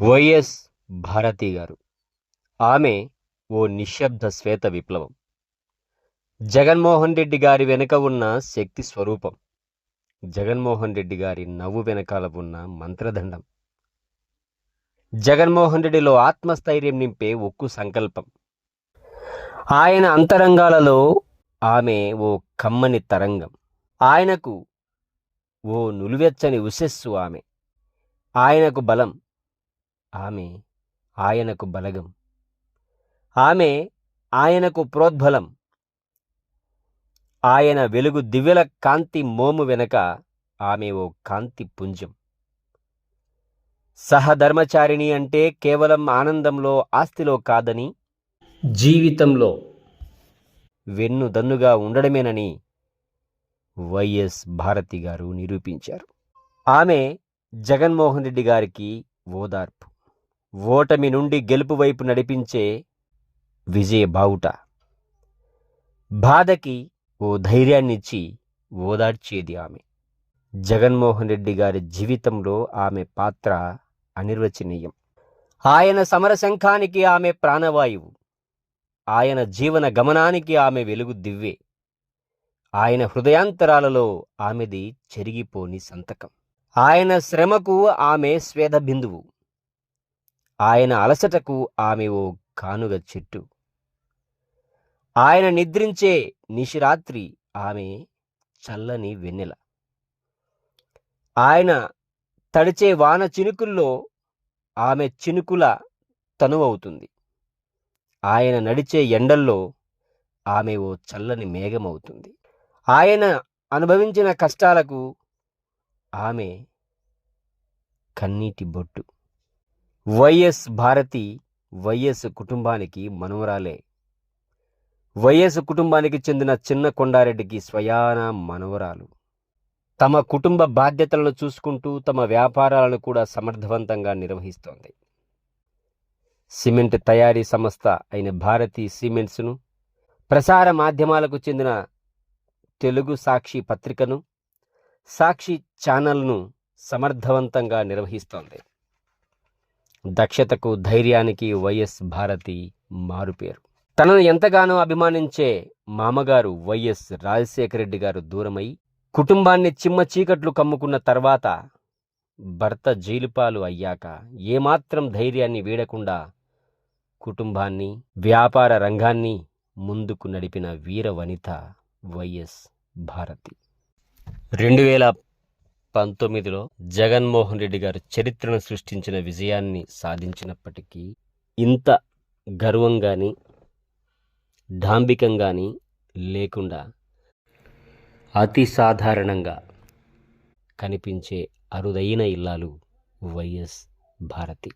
YS Bharati గారు. ఆమె ఓ నిశ్శబ్ద శ్వేత విప్లవం. జగన్మోహన్ రెడ్డి గారి వెనుక ఉన్న శక్తి స్వరూపం. జగన్మోహన్ రెడ్డి గారి నవ్వు వెనకాల ఉన్న మంత్రదండం. జగన్మోహన్ రెడ్డిలో ఆత్మస్థైర్యం నింపే ఉక్కు సంకల్పం. ఆయన అంతరంగాలలో ఆమె ఓ కమ్మని తరంగం. ఆయనకు ఓ నులువెచ్చని ఉశస్సు ఆమె. ఆయనకు బలం. ఆమె ఆయనకు బలగం. ఆమె ఆయనకు ప్రోద్బలం. ఆయన వెలుగు దివ్యల కాంతి మోము వెనక ఆమె ఓ కాంతి పుంజం. సహధర్మచారిణి అంటే కేవలం ఆనందంలో ఆస్తిలో కాదని జీవితంలో వెన్నుదన్నుగా ఉండడమేనని వైఎస్ భారతి గారు నిరూపించారు. ఆమె జగన్మోహన్ రెడ్డి గారికి ఓదార్పు. ఓటమి నుండి గెలుపు వైపు నడిపించే విజయ బావుట బాధకి ఓ ధైర్యాన్నిచ్చి ఓదార్చేది ఆమె. జగన్మోహన్ రెడ్డి గారి జీవితంలో ఆమె పాత్ర అనిర్వచనీయం. ఆయన సమరశంఖానికి ఆమె ప్రాణవాయువు. ఆయన జీవన గమనానికి ఆమె వెలుగు దివ్వే. ఆయన హృదయాంతరాలలో ఆమెది చెరిగిపోని సంతకం. ఆయన శ్రమకు ఆమె స్వేద బిందువు ఆయన అలసటకు ఆమె ఓ కానుగ చెట్టు. ఆయన నిద్రించే నిశిరాత్రి ఆమె చల్లని వెన్నెల. ఆయన తడిచే వాన చినుకుల్లో ఆమె చినుకుల తనువవుతుంది. ఆయన నడిచే ఎండల్లో ఆమె ఓ చల్లని మేఘమవుతుంది. ఆయన అనుభవించిన కష్టాలకు ఆమె కన్నీటి బొట్టు. వైఎస్ భారతి వైఎస్ కుటుంబానికి మనవరాలే. వైఎస్ కుటుంబానికి చెందిన చిన్న కొండారెడ్డికి స్వయాన మనవరాలు. తమ కుటుంబ బాధ్యతలను చూసుకుంటూ తమ వ్యాపారాలను కూడా సమర్థవంతంగా నిర్వహిస్తోంది. సిమెంట్ తయారీ సంస్థ అయిన భారతి సిమెంట్స్ను ప్రసార మాధ్యమాలకు చెందిన తెలుగు సాక్షి పత్రికను సాక్షి ఛానల్ను సమర్థవంతంగా నిర్వహిస్తోంది. దక్షతకు ధైర్యానికి వైఎస్ భారతి మారుపేరు. తనను ఎంతగానో అభిమానించే మామగారు వైఎస్ రాజశేఖర రెడ్డి గారు దూరమై కుటుంబాన్ని చిమ్మ చీకట్లు కమ్ముకున్న తర్వాత భర్త జైలుపాలు అయ్యాక ఏమాత్రం ధైర్యాన్ని వీడకుండా కుటుంబాన్ని వ్యాపార రంగాన్ని ముందుకు నడిపిన వీర వనిత వైఎస్ భారతి. రెండు వేల పంతొమ్మిదిలో జగన్మోహన్ రెడ్డి గారు చరిత్రను సృష్టించిన విజయాన్ని సాధించినప్పటికీ ఇంత గర్వంగాని డాంబికంగాని లేకుండా అతి సాధారణంగా కనిపించే అరుదైన ఇల్లాలు వైఎస్ భారతి.